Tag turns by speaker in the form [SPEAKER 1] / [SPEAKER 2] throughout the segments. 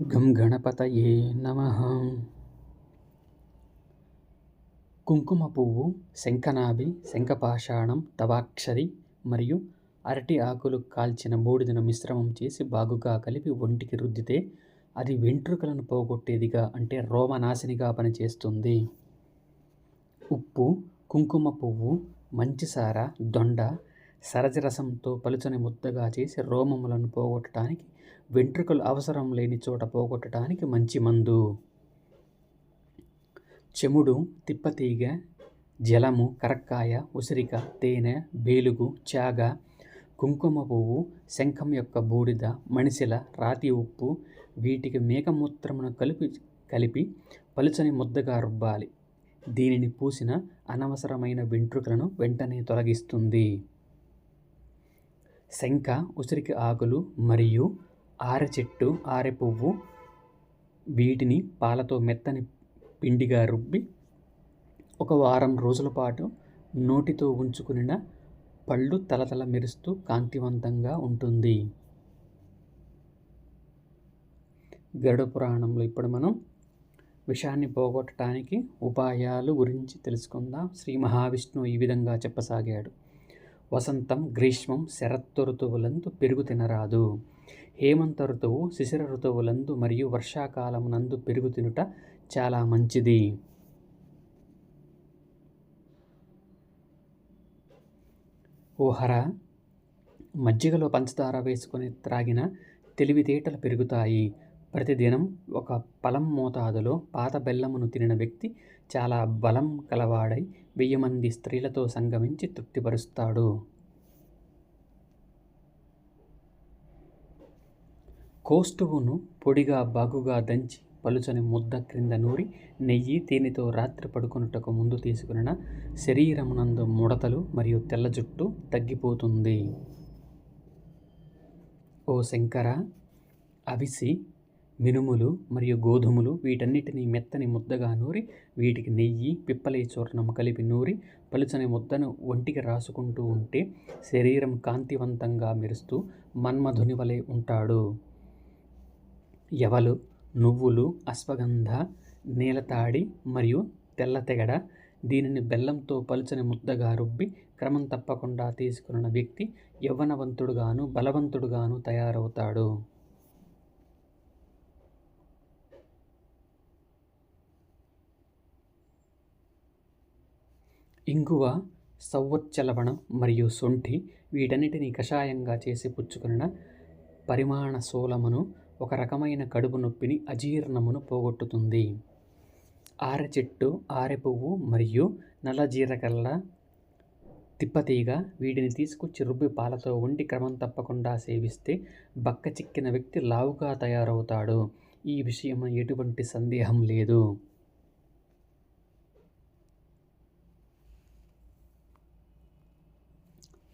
[SPEAKER 1] గం గణపతయే నమ. కుంకుమ పువ్వు శంఖనాభి శంఖపాషాణం తవాక్షరి మరియు అరటి ఆకులు కాల్చిన బూడిదను మిశ్రమం చేసి బాగుగా కలిపి ఒంటికి రుద్దితే అది వెంట్రుకలను పోగొట్టేదిగా అంటే రోమనాశినిగా పనిచేస్తుంది. ఉప్పు కుంకుమ పువ్వు మంచిసార దొండ సరజరసంతో పలుచని ముద్దగా చేసి రోమములను పోగొట్టడానికి వెంట్రుకలు అవసరం లేని చోట పోగొట్టడానికి మంచి మందు. చెముడు తిప్పతీగ జలము కరక్కాయ ఉసిరిక తేనె బేలుగు చాగ కుంకుమ పువ్వు శంఖం యొక్క బూడిద మణిశిల రాతి ఉప్పు వీటికి మేకమూత్రమును కలిపి కలిపి పలుచని ముద్దగా రుబ్బాలి. దీనిని పూసిన అనవసరమైన వెంట్రుకలను వెంటనే తొలగిస్తుంది. శంఖ ఉసిరికి ఆకులు మరియు ఆరె చెట్టు ఆరె పువ్వు వీటిని పాలతో మెత్తని పిండిగా రుబ్బి ఒక వారం రోజుల పాటు నోటితో ఉంచుకున్న పళ్ళు తలతల మెరుస్తూ కాంతివంతంగా ఉంటుంది. గరుడ పురాణంలో ఇప్పుడు మనం విషాన్ని పోగొట్టడానికి ఉపాయాలు గురించి తెలుసుకుందాం. శ్రీ మహావిష్ణువు ఈ విధంగా చెప్పసాగాడు. వసంతం గ్రీష్మం శరత్తు ఋతువులందు పెరుగు తినరాదు హేమంత ఋతువు శిశిర ఋతువులందు మరియు వర్షాకాలమునందు పెరుగు తినుట చాలా మంచిది. ఓహర మజ్జిగలో పంచదార వేసుకొని త్రాగిన తెలివితేటలు పెరుగుతాయి. ప్రతిదినం ఒక పలం మోతాదులో పాత బెల్లమును తినిన వ్యక్తి చాలా బలం కలవాడై వెయ్యి మంది స్త్రీలతో సంగమించి తృప్తిపరుస్తాడు. కోస్తువును పొడిగా బాగుగా దంచి పలుచని ముద్ద క్రింద నూరి నెయ్యి తేనెతో రాత్రి పడుకున్నటకు ముందు తీసుకున్న శరీరమునందు ముడతలు మరియు తెల్ల జుట్టు తగ్గిపోతుంది. ఓ శంకర అవిసి మినుములు మరియు గోధుమలు వీటన్నిటిని మెత్తని ముద్దగా నూరి వీటికి నెయ్యి పిప్పలి చూర్ణం కలిపి నూరి పలుచని ముద్దను ఒంటికి రాసుకుంటూ ఉంటే శరీరం కాంతివంతంగా మెరుస్తూ మన్మధుని వలె ఉంటాడు. ఎవలు నువ్వులు అశ్వగంధ నీలతాడి మరియు తెల్లతెగడ దీనిని బెల్లంతో పలుచని ముద్దగా రుబ్బి క్రమం తప్పకుండా తీసుకున్న వ్యక్తి యవ్వనవంతుడుగాను బలవంతుడుగాను తయారవుతాడు. ఇంగువ సవ్వచ్చలవణం మరియు సొంఠి వీటన్నిటిని కషాయంగా చేసి పుచ్చుకున్న పరిమాణ సోలమును ఒక రకమైన కడుపు నొప్పిని అజీర్ణమును పోగొట్టుతుంది. ఆరె చెట్టు ఆరె పువ్వు మరియు నల్ల జీరకల్ల తిప్పతీగ వీటిని తీసుకొచ్చి రుబ్బి పాలతో వండి క్రమం తప్పకుండా సేవిస్తే బక్క చిక్కిన వ్యక్తి లావుగా తయారవుతాడు. ఈ విషయం ఎటువంటి సందేహం లేదు.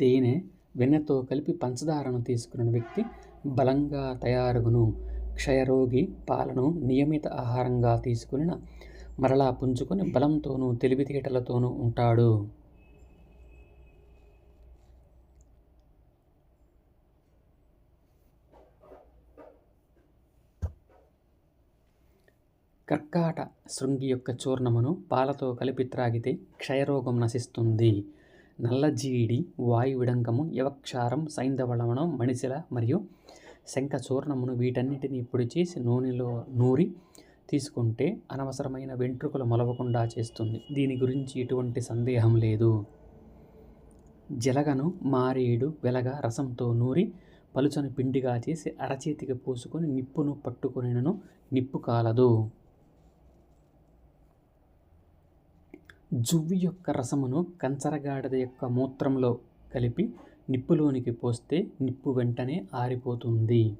[SPEAKER 1] తేనె వెన్నతో కలిపి పంచదారను తీసుకున్న వ్యక్తి బలంగా తయారుగును. క్షయరోగి పాలను నియమిత ఆహారంగా తీసుకుని మరలా పుంజుకొని బలంతోనూ తెలివితేటలతోనూ ఉంటాడు. కర్కాట శృంగి యొక్క చూర్ణమును పాలతో కలిపి త్రాగితే క్షయరోగం నశిస్తుంది. నల్లజీడి వాయువిడంకము యవక్షారం సైంధవళవణం మణిశిల మరియు శంఖ చూర్ణమును వీటన్నిటిని ఇప్పుడు చేసి నూనెలో నూరి తీసుకుంటే అనవసరమైన వెంట్రుకలు మొలవకుండా చేస్తుంది. దీని గురించి ఎటువంటి సందేహం లేదు. జలగను మారేడు వెలగ రసంతో నూరి పలుచని పిండిగా చేసి అరచేతికి పోసుకొని నిప్పును పట్టుకొనినను నిప్పు కాలదు జువ్వి యొక్క రసమును కంచరగాడిద యొక్క మూత్రంలో కలిపి నిప్పులోనికి పోస్తే నిప్పు వెంటనే ఆరిపోతుంది.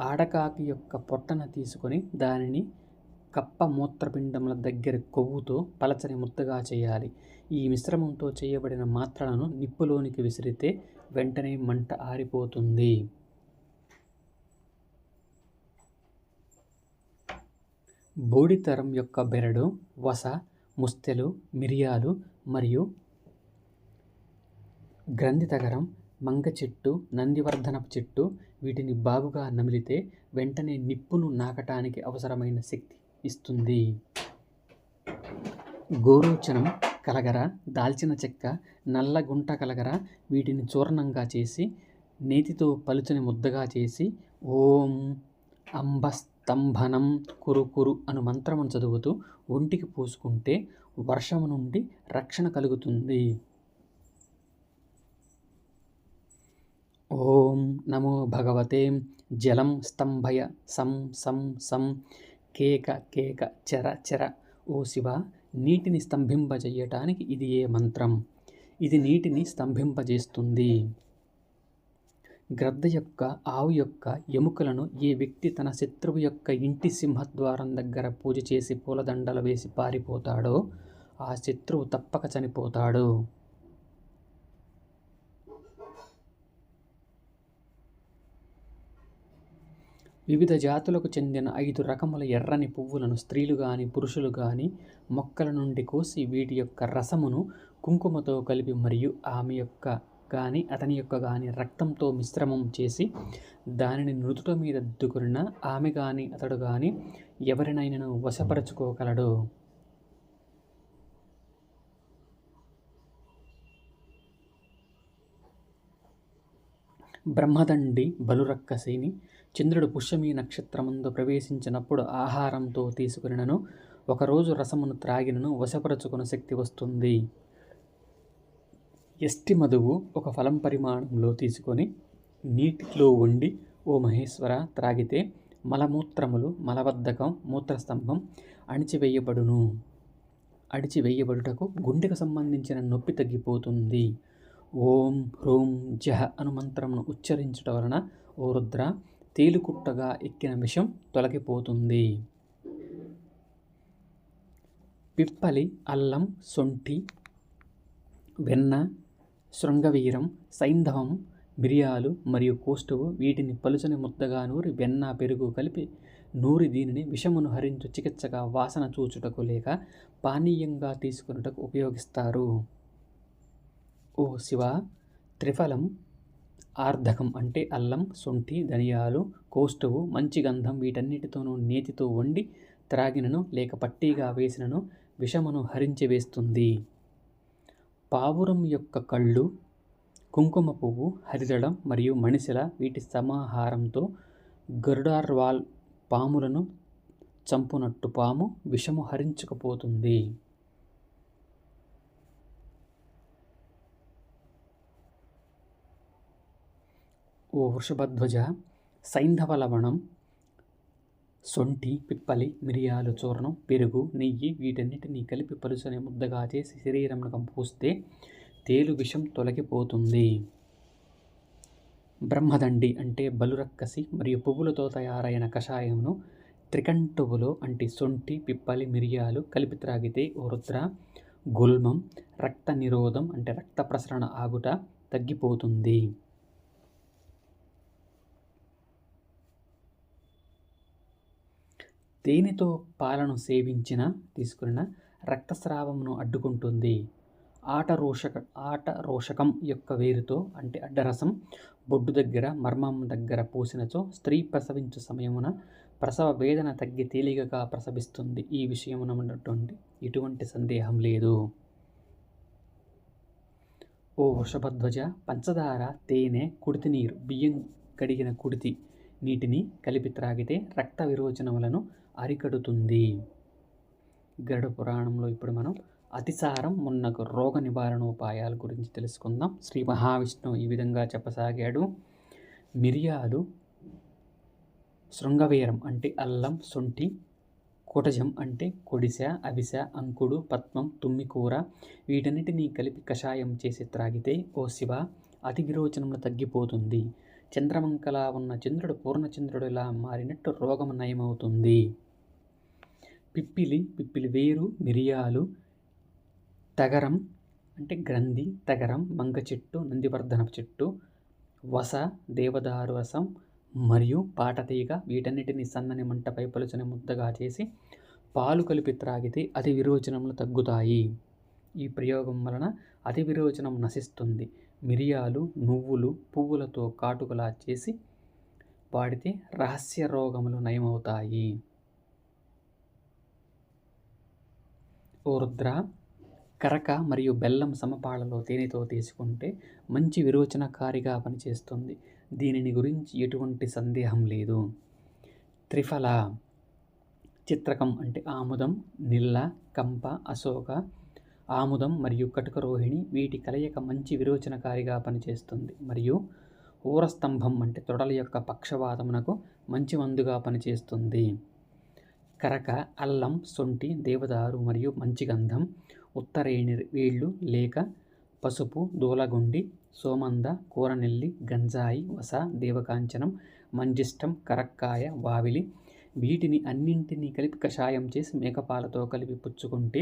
[SPEAKER 1] ఆడకాకి యొక్క పొట్టన తీసుకొని దానిని కప్ప మూత్రపిండముల దగ్గర కొవ్వుతో పలచని ముద్దగా చేయాలి. ఈ మిశ్రమంతో చేయబడిన మాత్రలను నిప్పులోనికి విసిరితే వెంటనే మంట ఆరిపోతుంది. బూడితరం యొక్క బెరడు వస ముస్తెలు మిరియాలు మరియు గ్రంథితగరం మంగ చెట్టు నందివర్ధనపు చెట్టు వీటిని బాగుగా నమిలితే వెంటనే నిప్పును నాకటానికి అవసరమైన శక్తి ఇస్తుంది. గోరోచనం కలగర దాల్చిన చెక్క నల్ల గుంట కలగర వీటిని చూర్ణంగా చేసి నేతితో పలుచని ముద్దగా చేసి ఓం స్తంభనం కురు కురు అను మంత్రమును చదువుతూ ఒంటికి పూసుకుంటే వర్షము నుండి రక్షణ కలుగుతుంది. ఓం నమో భగవతే జలం స్తంభయ సం సం సం కేక కేక చెర చెర. ఓ శివ నీటిని స్తంభింపజేయటానికి ఇది ఏ మంత్రం? ఇది నీటిని స్తంభింపజేస్తుంది. గ్రద్ద యొక్క ఆవు యొక్క ఎముకలను ఏ వ్యక్తి తన శత్రువు యొక్క ఇంటి సింహద్వారం దగ్గర పూజ చేసి పూలదండలు వేసి పారిపోతాడో ఆ శత్రువు తప్పక చనిపోతాడు. వివిధ జాతులకు చెందిన ఐదు రకముల ఎర్రని పువ్వులను స్త్రీలు గాని పురుషులు గాని మొక్కల నుండి కోసి వీటి యొక్క రసమును కుంకుమతో కలిపి మరియు ఆమె యొక్క కానీ అతని యొక్క కానీ రక్తంతో మిశ్రమం చేసి దానిని నుదుట మీద దిద్దుకున్న ఆమె కానీ అతడు కానీ ఎవరినైనా వశపరచుకోగలడు. బ్రహ్మదండి బలురక్కసిని చంద్రుడు పుష్యమి నక్షత్రమందు ప్రవేశించినప్పుడు ఆహారంతో తీసుకునినను ఒకరోజు రసమును త్రాగినను వశపరచుకున్న శక్తి వస్తుంది. ఎస్టి మధువు ఒక ఫలం పరిమాణంలో తీసుకొని నీటిలో వండి ఓ మహేశ్వర త్రాగితే మలమూత్రములు మలబద్ధకం మూత్రస్తంభం అణిచివేయబడును. అడిచివేయబడుటకు గుండెకు సంబంధించిన నొప్పి తగ్గిపోతుంది. ఓం హ్రూం జహ అను మంత్రమును ఉచ్చరించుట వలన ఓ రుద్ర తేలుకుట్టగా ఎక్కిన విషం తొలగిపోతుంది. పిప్పలి అల్లం సొంఠి వెన్న శృంగవీరం సైంధవం మిరియాలు మరియు కోస్టువు వీటిని పలుచని ముద్దగా నూరి వెన్న పెరుగు కలిపి నూరి దీనిని విషమును హరించు చికిత్సగా వాసన చూచుటకు లేక పానీయంగా తీసుకున్నటకు ఉపయోగిస్తారు. ఓ శివ! త్రిఫలం ఆర్ధకం అంటే అల్లం శొంఠి ధనియాలు కోస్టువు మంచి గంధం వీటన్నిటితోనూ నేతితో వండి త్రాగినను లేక పట్టీగా వేసినను విషమును హరించి వేస్తుంది. పావురం యొక్క కళ్ళు కుంకుమ పువ్వు హరిదళం మరియు మణిశిల వీటి సమాహారంతో గరుడార్వాల్ పాములను చంపునట్టు పాము విషము హరించకపోతుంది. ఓ వృషభధ్వజ సైంధవ లవణం సొంఠి పిప్పలి మిరియాలు చూర్ణం పెరుగు నెయ్యి వీటన్నిటినీ కలిపి పలుచని ముద్దగా చేసి శరీరంలో పూస్తే తేలు విషం తొలగిపోతుంది. బ్రహ్మదండి అంటే బలురక్కసి మరియు పువ్వులతో తయారైన కషాయమును త్రికంటువులో అంటే సొంఠి పిప్పలి మిరియాలు కలిపి త్రాగితే రుద్ర గుల్మం రక్త నిరోధం అంటే రక్త ప్రసరణ ఆగుట తగ్గిపోతుంది. తేనెతో పాలను సేవించిన తీసుకున్న రక్తస్రావమును అడ్డుకుంటుంది. ఆట రోషక ఆట రోషకం యొక్క వేరుతో అంటే అడ్డరసం బొడ్డు దగ్గర మర్మం దగ్గర పూసినచో స్త్రీ ప్రసవించు సమయమున ప్రసవ వేదన తగ్గి తేలికగా ప్రసవిస్తుంది. ఈ విషయమున ఉన్నటువంటి ఎటువంటి సందేహం లేదు. ఓ వృషభధ్వజ పంచదార తేనె కుడితి నీరు బియ్యం కడిగిన కుడితి. నీటిని కలిపి త్రాగితే రక్త విరోచనములను అరికడుతుంది. గరుడ పురాణంలో ఇప్పుడు మనం అతిసారం మున్నకు రోగ నివారణ ఉపాయాల గురించి తెలుసుకుందాం. శ్రీ మహావిష్ణువు ఈ విధంగా చెప్పసాగాడు. మిరియాలు శృంగవీరం అంటే అల్లం సొంటి కుటజం అంటే కొడిస అవిస అంకుడు పద్మం తుమ్మికూర వీటన్నిటినీ కలిపి కషాయం చేసి త్రాగితే ఓ శివ అతి విరోచనములు తగ్గిపోతుంది. చంద్రమంకలా ఉన్న చంద్రుడు పూర్ణచంద్రుడిలా మారినట్టు రోగం నయమవుతుంది. పిప్పిలి పిప్పిలి వేరు మిరియాలు తగరం అంటే గ్రంథి తగరం మంగ చెట్టు నందివర్ధనపు చెట్టు వస దేవదారు రసం మరియు పాటతీగ వీటన్నిటిని సన్నని మంటపై పలుచని ముద్దగా చేసి పాలు కలిపి త్రాగితే అతి విరోచనములు తగ్గుతాయి. ఈ ప్రయోగం వలన అతి విరోచనం నశిస్తుంది. మిరియాలు నువ్వులు పువ్వులతో కాటుకలా చేసి వాడితే రహస్య రోగములు నయమవుతాయి. రుద్ర కరక మరియు బెల్లం సమపాళలో తేనెతో తీసుకుంటే మంచి విరోచనకారిగా పనిచేస్తుంది. దీనిని గురించి ఎటువంటి సందేహం లేదు. త్రిఫల చిత్రకం అంటే ఆముదం నిల్ల కంప అశోక ఆముదం మరియు కటుక రోహిణి వీటి కలయిక మంచి విరోచనకారిగా పనిచేస్తుంది. మరియు ఊరస్తంభం అంటే తొడల యొక్క పక్షవాతమునకు మంచి మందుగా పనిచేస్తుంది. కరక అల్లం సొంటి దేవదారు మరియు మంచి గంధం ఉత్తరేణి వేళ్ళు లేక పసుపు దూలగుండి సోమంద కూరనెల్లి గంజాయి వస దేవకాంచనం మంజిష్టం కరక్కాయ వావిలి వీటిని అన్నింటినీ కలిపి కషాయం చేసి మేకపాలతో కలిపి పుచ్చుకుంటే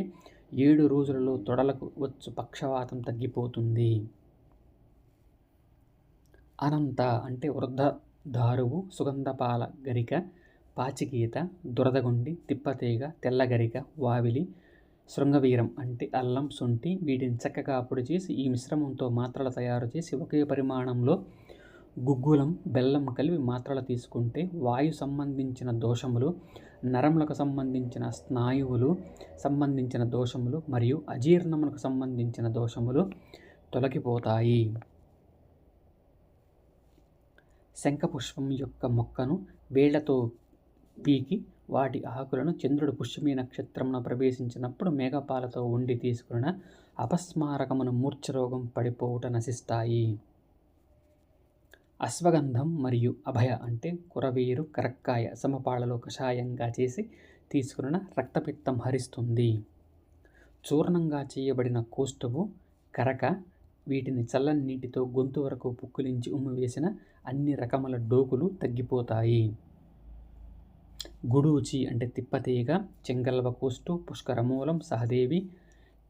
[SPEAKER 1] ఏడు రోజులలో తొడలకు వచ్చు పక్షవాతం తగ్గిపోతుంది. అనంత అంటే వృద్ధ దారువు సుగంధపాల గరిక పాచిగీత దురదగుండి తిప్పతీగ తెల్లగరిక వావిలి శృంగవీరం అంటే అల్లం శొంఠి వీటిని చక్కగా అప్పుడు చేసి ఈ మిశ్రమంతో మాత్రలు తయారు చేసి ఒకే పరిమాణంలో గుగ్గులం బెల్లం కలిపి మాత్రలు తీసుకుంటే వాయు సంబంధించిన దోషములు నరములకు సంబంధించిన స్నాయువులు సంబంధించిన దోషములు మరియు అజీర్ణములకు సంబంధించిన దోషములు తొలగిపోతాయి. శంఖపుష్పం యొక్క మొక్కను వేళ్ళతో పీకి వాటి ఆకులను చంద్రుడు పుష్యమి నక్షత్రమున ప్రవేశించినప్పుడు మేఘపాలతో ఉండి తీసుకున్న అపస్మారకమును మూర్ఛరోగం పడిపోవుట నశిస్తాయి. అశ్వగంధం మరియు అభయ అంటే కురవీరు కరక్కాయ సమపాళలో కషాయంగా చేసి తీసుకున్న రక్తపిత్తం హరిస్తుంది. చూర్ణంగా చేయబడిన కోస్తువు కరక వీటిని చల్లని నీటితో గొంతు వరకు పుక్కిలించి ఉమ్మివేసిన అన్ని రకముల డోకులు తగ్గిపోతాయి. గుడూచి అంటే తిప్పతీగ చెంగల్వ కోస్టు పుష్కరమూలం సహదేవి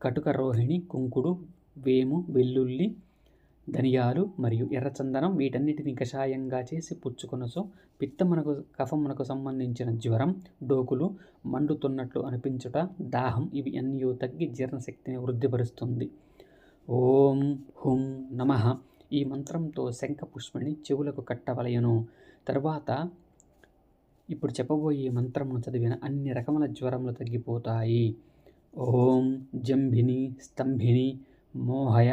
[SPEAKER 1] కటుక రోహిణి కుంకుడు వేము వెల్లుల్లి ధనియాలు మరియు ఎర్రచందనం వీటన్నిటిని కషాయంగా చేసి పుచ్చుకొనసో పిత్తమునకు కఫమునకు సంబంధించిన జ్వరం డోకులు మండుతున్నట్లు అనిపించుట దాహం ఇవి అన్నీ తగ్గి జీర్ణశక్తిని వృద్ధిపరుస్తుంది. ఓం హుం నమ. ఈ మంత్రంతో శంఖపుష్పణి చెవులకు కట్టవలయను తర్వాత ఇప్పుడు చెప్పబోయే మంత్రమును చదివిన అన్ని రకముల జ్వరములు తగ్గిపోతాయి. ఓం జంభిని స్తంభిని మోహయ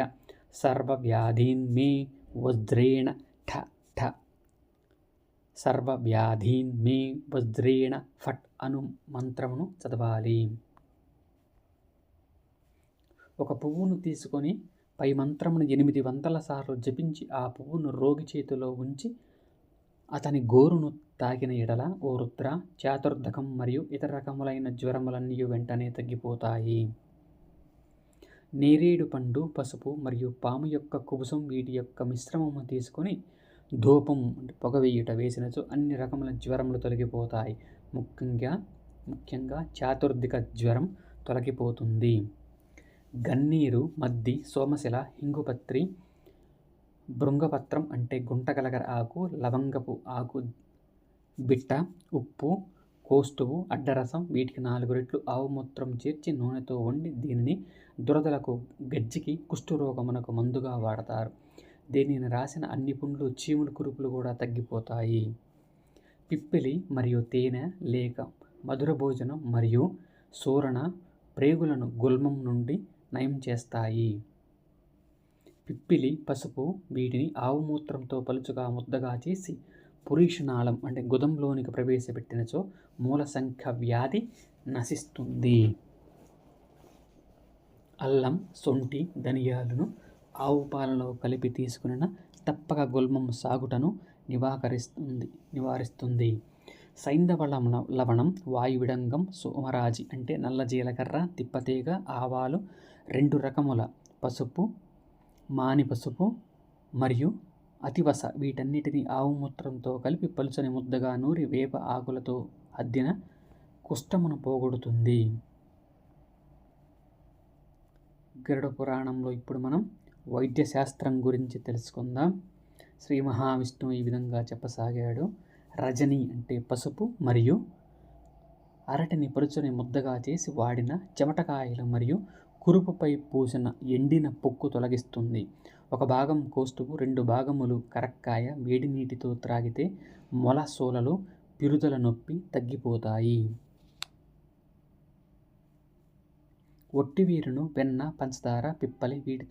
[SPEAKER 1] సర్వవ్యాధీన్మే వజ్రేణ ఠ ఠ. సర్వవ్యాధీన్మే వజ్రేణ ఫట్ అను మంత్రమును చదవాలి. ఒక పువ్వును తీసుకొని పై మంత్రమును ఎనిమిది వందల సార్లు జపించి ఆ పువ్వును రోగి చేతిలో ఉంచి అతని గోరును తాకిన ఎడల ఓ రుద్ర చాతుర్ధకం మరియు ఇతర రకములైన జ్వరములన్నీ వెంటనే తగ్గిపోతాయి. నేరేడు పండు పసుపు మరియు పాము యొక్క కుబుసం వీటి యొక్క మిశ్రమము తీసుకొని ధూపం పొగ వేయుట వేసినచో అన్ని రకముల జ్వరములు తొలగిపోతాయి. ముఖ్యంగా ముఖ్యంగా చాతుర్ధిక జ్వరం తొలగిపోతుంది. గన్నీరు మద్ది సోమశిల హింగుపత్రి భృంగపత్రం అంటే గుంటగలగర ఆకు లవంగపు ఆకు బిట్ట ఉప్పు కోస్తువు అడ్డరసం వీటికి నాలుగు రెట్లు ఆవు మూత్రం చేర్చి నూనెతో వండి దీనిని దురదలకు గజ్జికి కుష్ఠరోగమునకు మందుగా వాడతారు. దీనిని రాసిన అన్ని పుండ్లు చీముడు కురుపులు కూడా తగ్గిపోతాయి. పిప్పిలి మరియు తేనె లేక మధుర భోజనం మరియు సూరణ ప్రేగులను గుల్మం నుండి నయం చేస్తాయి. పిప్పిలి పసుపు వీటిని ఆవు మూత్రంతో పలుచుగా ముద్దగా చేసి పురీషనాళం అంటే గుదంలోనికి ప్రవేశపెట్టినచో మూల సంఖ్య వ్యాధి నశిస్తుంది. అల్లం సొంటి ధనియాలను ఆవు పాలలో కలిపి తీసుకున్న తప్పక గుల్మం సాగుటను నివాకరిస్తుంది నివారిస్తుంది. సైంధవ లవణం వాయువిడంగం సోమరాజి అంటే నల్ల జీలకర్ర తిప్పతీగ ఆవాలు రెండు రకముల పసుపు మాని పసుపు మరియు అతివస. వీటన్నిటిని ఆవు మూత్రంతో కలిపి పలుచని ముద్దగా నూరి వేప ఆకులతో అద్దిన కుష్టమును పోగొడుతుంది. గరుడ పురాణంలో ఇప్పుడు మనం వైద్య శాస్త్రం గురించి తెలుసుకుందాం. శ్రీ మహావిష్ణువు ఈ విధంగా చెప్పసాగాడు. రజని అంటే పసుపు మరియు అరటిని పరుచుని ముద్దగా చేసి వాడిన చెమటకాయలు మరియు కురుపుపై పూసిన ఎండిన పొక్కు తొలగిస్తుంది. ఒక భాగం కోస్తుకు రెండు భాగములు కరక్కాయ వేడి నీటితో త్రాగితే మొల సోలలో పిరుదల నొప్పి తగ్గిపోతాయి. ఒట్టివీరును వెన్న పంచదార పిప్పలి వీటితో